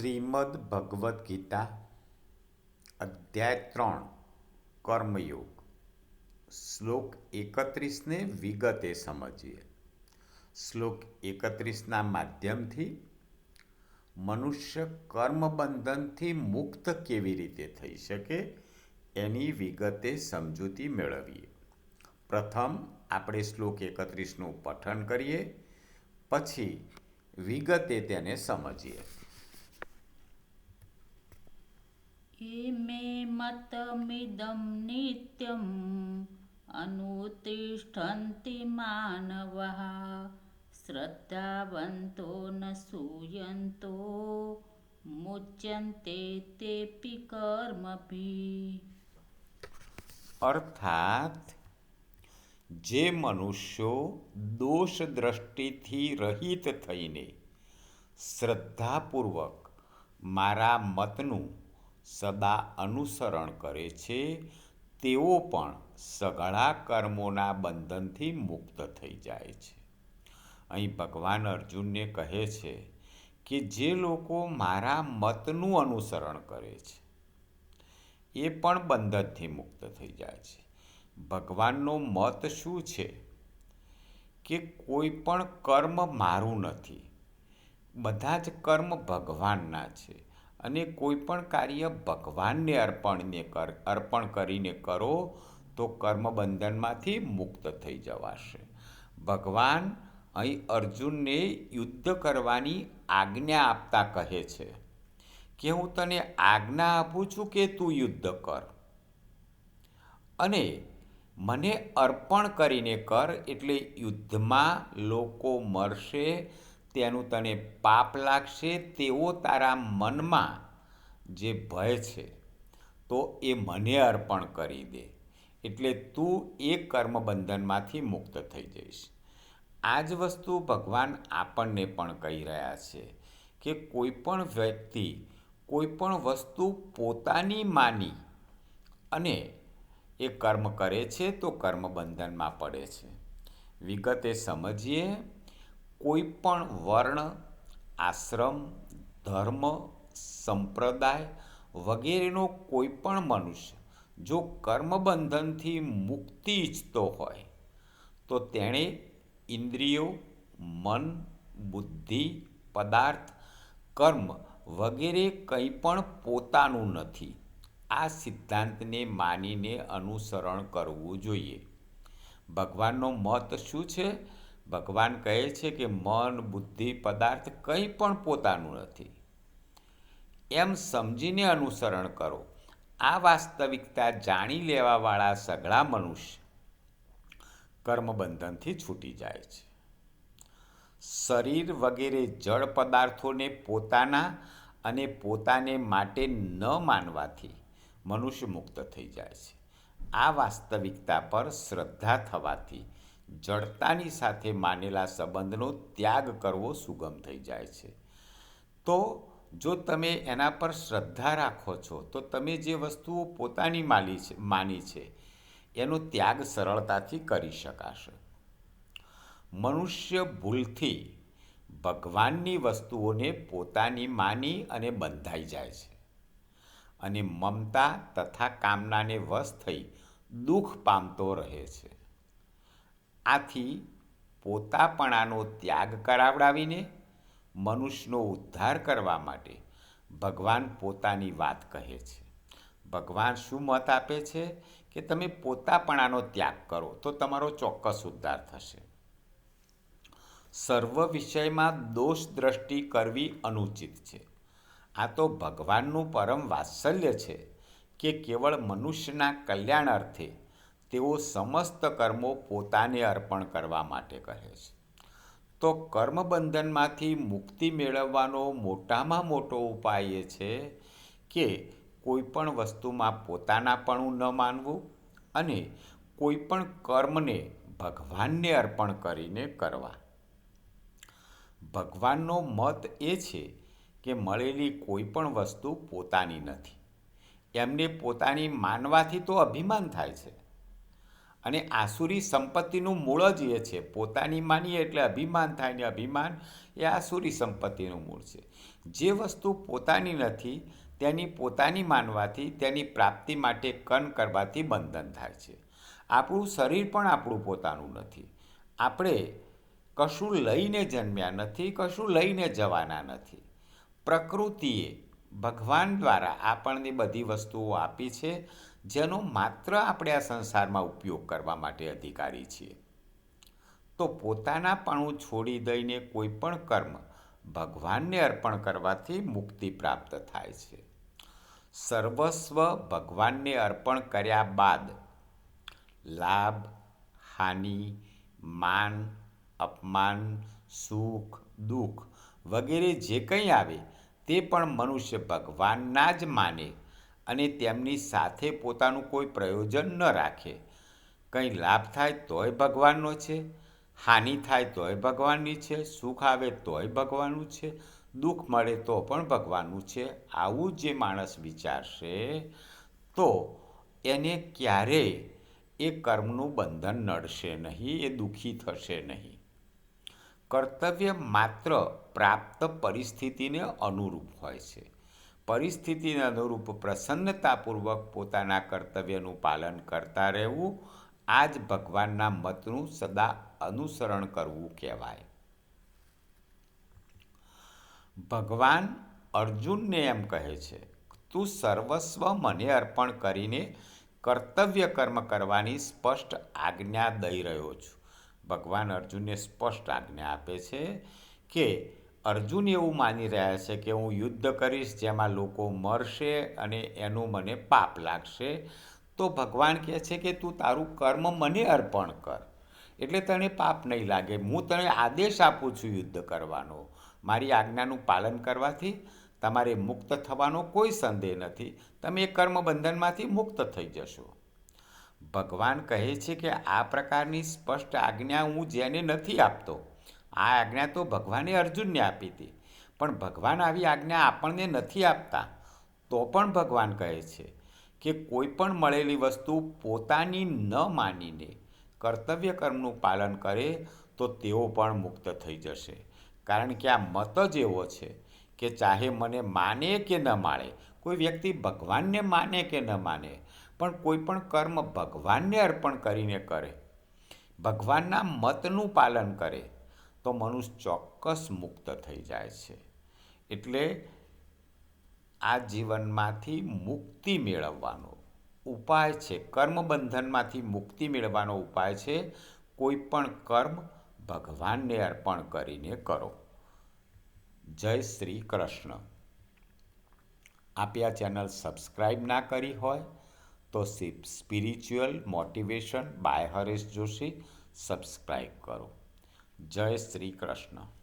શ્રીમદ ભગવદ્ ગીતા, અધ્યાય ત્રણ, કર્મયોગ. શ્લોક એકત્રીસને વિગતે સમજીએ. શ્લોક એકત્રીસના માધ્યમથી મનુષ્ય કર્મબંધનથી મુક્ત કેવી રીતે થઈ શકે એની વિગતે સમજૂતી મેળવીએ. પ્રથમ આપણે શ્લોક એકત્રીસનું પઠન કરીએ, પછી વિગતે તેને સમજીએ. इमे मतमिदं नित्यम् अनुतिष्ठन्ति मानवः श्रद्धावन्तो न सूयन्तो मुच्यन्ते तेऽपि कर्मभिः અર્થાત જે મનુષ્યો દોષ દ્રષ્ટિથી રહિત થઈને શ્રદ્ધાપૂર્વક મારા મતનું સદા અનુસરણ કરે છે, તેઓ પણ સઘળા કર્મોના બંધનથી મુક્ત થઈ જાય છે. અહીં ભગવાન અર્જુનને કહે છે કે જે લોકો મારા મતનું અનુસરણ કરે છે, એ પણ બંધનથી મુક્ત થઈ જાય છે. ભગવાનનો મત શું છે? કે કોઈ પણ કર્મ મારું નથી. બધા જ કર્મ ભગવાનના છે. અને કોઈ પણ કાર્ય ભગવાનને અર્પણને કર, અર્પણ કરીને કરો, તો કર્મ બંધનમાંથી મુક્ત થઈ જવાશે. ભગવાન અહીં અર્જુનને યુદ્ધ કરવાની આજ્ઞા આપતા કહે છે કે હું તને આજ્ઞા આપું છું કે તું યુદ્ધ કર. અને મને અર્પણ કરીને કર એટલે યુદ્ધમાં લોકો મરશે તેનું તને પાપ લાગશે, તેવો તારા મનમાં જે ભય છે, તો એ મને અર્પણ કરી દે. એટલે તું એ કર્મ બંધનમાંથી મુક્ત થઈ જઈશ. આ જ વસ્તુ ભગવાન આપણને પણ કહી રહ્યા છે કે કોઈ પણ વ્યક્તિ કોઈ પણ વસ્તુ પોતાની માની અને એ કર્મ કરે છે, તો કર્મ બંધનમાં પડે છે. વિગતે સમજીએ. કોઈ પણ વર્ણ, આશ્રમ, ધર્મ, સંપ્રદાય વગેરેનો કોઈ પણ મનુષ્ય જો કર્મબંધનથી મુક્તિ ઈચ્છતો હોય, તો તેણે ઇન્દ્રિયો, મન, બુદ્ધિ, પદાર્થ, કર્મ વગેરે કંઈ પણ પોતાનું નથી. આ સિદ્ધાંતને માનીને અનુસરણ કરવું જોઈએ. ભગવાનનો મત શું છે? ભગવાન કહે છે કે મન, બુદ્ધિ, પદાર્થ કંઈ પણ પોતાનું નથી. એમ સમજીને અનુસરણ કરો. આ વાસ્તવિકતા જાણી લેવાવાળા સઘળા મનુષ્ય કર્મબંધનથી છૂટી જાય છે. શરીર વગેરે જળ પદાર્થોને પોતાના અને પોતાને માટે ન માનવાથી મનુષ્ય મુક્ત થઈ જાય છે. આ વાસ્તવિકતા પર શ્રદ્ધા થવાથી જડતાની સાથે માનેલા સંબંધનો ત્યાગ કરવો સુગમ થઈ જાય છે. તો જો તમે એના પર શ્રદ્ધા રાખો છો, તો તમે જે વસ્તુઓ પોતાની માલી છે, માની છે, એનો ત્યાગ સરળતાથી કરી શકાશે. મનુષ્ય ભૂલથી ભગવાનની વસ્તુઓને પોતાની માની અને બંધાઈ જાય છે. અને મમતા તથા કામનાને વશ થઈ દુઃખ પામતો રહે છે. આથી પોતાપણાનો ત્યાગ કરાવડાવીને મનુષ્યનો ઉદ્ધાર કરવા માટે ભગવાન પોતાની વાત કહે છે. ભગવાન શું મત આપે છે કે તમે પોતાપણાનો ત્યાગ કરો તો તમારો ચોક્કસ ઉદ્ધાર થશે. સર્વ વિષયમાં દોષ દ્રષ્ટિ કરવી અનુચિત છે. આ તો ભગવાનનું પરમ વાત્સલ્ય છે કે કેવળ મનુષ્યના કલ્યાણ અર્થે તેઓ સમસ્ત કર્મો પોતાને અર્પણ કરવા માટે કહે છે. તો કર્મબંધનમાંથી મુક્તિ મેળવવાનો મોટામાં મોટો ઉપાય એ છે કે કોઈપણ વસ્તુમાં પોતાનાપણું ન માનવું અને કોઈપણ કર્મને ભગવાનને અર્પણ કરીને કરવા. ભગવાનનો મત એ છે કે મળેલી કોઈ પણ વસ્તુ પોતાની નથી. એમને પોતાની માનવાથી તો અભિમાન થાય છે. અને આસુરી સંપત્તિનું મૂળ જ એ છે. પોતાની માનીએ એટલે અભિમાન થાય ને અભિમાન એ આસુરી સંપત્તિનું મૂળ છે. જે વસ્તુ પોતાની નથી, તેની પોતાની માનવાથી, તેની પ્રાપ્તિ માટે કન કરવાથી બંધન થાય છે. આપણું શરીર પણ આપણું પોતાનું નથી. આપણે કશું લઈને જન્મ્યા નથી, કશું લઈને જવાના નથી. પ્રકૃતિએ ભગવાન દ્વારા આપણને બધી વસ્તુઓ આપી છે. જેનો માત્ર આપણે આ સંસારમાં ઉપયોગ કરવા માટે અધિકારી છીએ. તો પોતાનાપણું છોડી દઈને કોઈ પણ કર્મ ભગવાનને અર્પણ કરવાથી મુક્તિ પ્રાપ્ત થાય છે. સર્વસ્વ ભગવાનને અર્પણ કર્યા બાદ લાભ, હાનિ, માન, અપમાન, સુખ, દુઃખ વગેરે જે કંઈ આવે તે પણ મનુષ્ય ભગવાનના જ માને અને તેમની સાથે પોતાનું કોઈ પ્રયોજન ન રાખે. કંઈ લાભ થાય તોય ભગવાનનો છે, હાનિ થાય તોય ભગવાનની છે, સુખ આવે તોય ભગવાનનું છે, દુઃખ મળે તો પણ ભગવાનનું છે, આવું જે માણસ વિચારશે, તો એને ક્યારેય એ કર્મનું બંધન નડશે નહીં, એ દુઃખી થશે નહીં. કર્તવ્ય માત્ર પ્રાપ્ત પરિસ્થિતિને અનુરૂપ હોય છે. પરિસ્થિતિને અનુરૂપ પ્રસન્નતાપૂર્વક પોતાના કર્તવ્યનું પાલન કરતા રહેવું આ જ ભગવાનના મતનું સદા અનુસરણ કરવું કહેવાય. ભગવાન અર્જુનને એમ કહે છે, તું સર્વસ્વ મને અર્પણ કરીને કર્તવ્ય કર્મ કરવાની સ્પષ્ટ આજ્ઞા દઈ રહ્યો છું. ભગવાન અર્જુનને સ્પષ્ટ આજ્ઞા આપે છે કે અર્જુન એવું માની રહ્યા છે કે હું યુદ્ધ કરીશ, જેમાં લોકો મરશે અને એનું મને પાપ લાગશે. તો ભગવાન કહે છે કે તું તારું કર્મ મને અર્પણ કર. એટલે તને પાપ નહીં લાગે. હું તને આદેશ આપું છું યુદ્ધ કરવાનો. મારી આજ્ઞાનું પાલન કરવાથી તમારે મુક્ત થવાનો કોઈ સંદેહ નથી. તમે એ કર્મ બંધનમાંથી મુક્ત થઈ જશો. ભગવાન કહે છે કે આ પ્રકારની સ્પષ્ટ આજ્ઞા હું જેને નથી આપતો આ આજ્ઞા તો ભગવાને અર્જુનને આપી હતી. પણ ભગવાન આવી આજ્ઞા આપણને નથી આપતા. તો પણ ભગવાન કહે છે કે કોઈ પણ મળેલી વસ્તુ પોતાની ન માનીને કર્તવ્ય કર્મનું પાલન કરે તો તેઓ પણ મુક્ત થઈ જશે. કારણ કે આ મત જ એવો છે કે ચાહે મને માને કે ન માણે, કોઈ વ્યક્તિ ભગવાનને માને કે ન માને, પણ કોઈ પણ કર્મ ભગવાનને અર્પણ કરીને કરે. ભગવાનના મતનું પાલન કરે. તો મનુષ્ય ચોક્કસ મુક્ત થઈ જાય છે. એટલે આ જીવનમાંથી મુક્તિ મેળવવાનો ઉપાય છે. કર્મબંધનમાંથી મુક્તિ મેળવવાનો ઉપાય છે. કોઈ પણ કર્મ ભગવાનને અર્પણ કરીને કરો. જય શ્રી કૃષ્ણ. આપે આ ચેનલ સબસ્ક્રાઈબ ના કરી હોય તો spiritual motivation by Haresh Joshi subscribe કરો. જય શ્રી કૃષ્ણ.